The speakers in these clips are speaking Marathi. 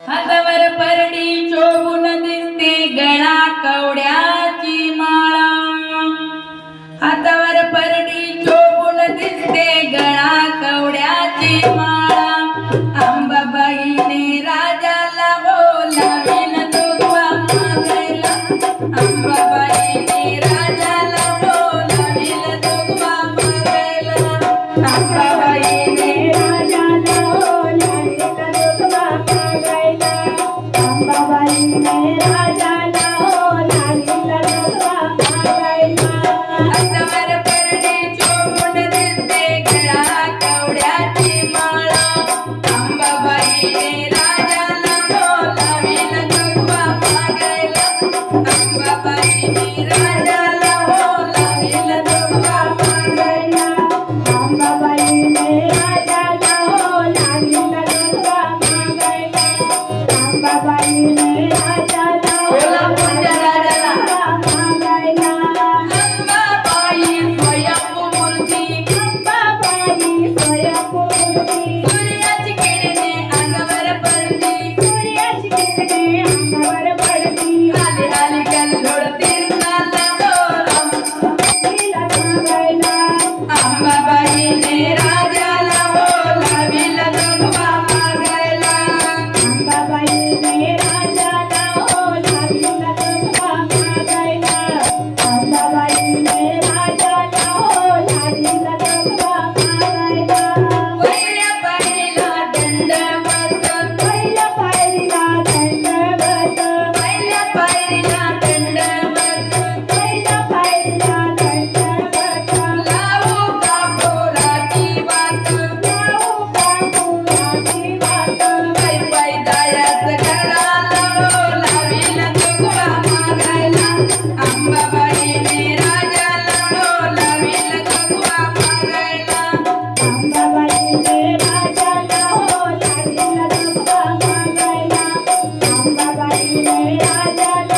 हातावर परडी शोभून दिसते गळा कवड्याची माळा. हातावर परडी शोभून दिसते गळा कवड्याची माळा. आंबाबाईने राजाला बोलावीन तुझा मागायला आंबाबाईने राजाला बोलावीन तुझा मागायला રાજા ના લાલી la la la.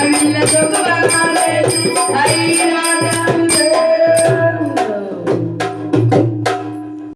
అవిళ్ళతో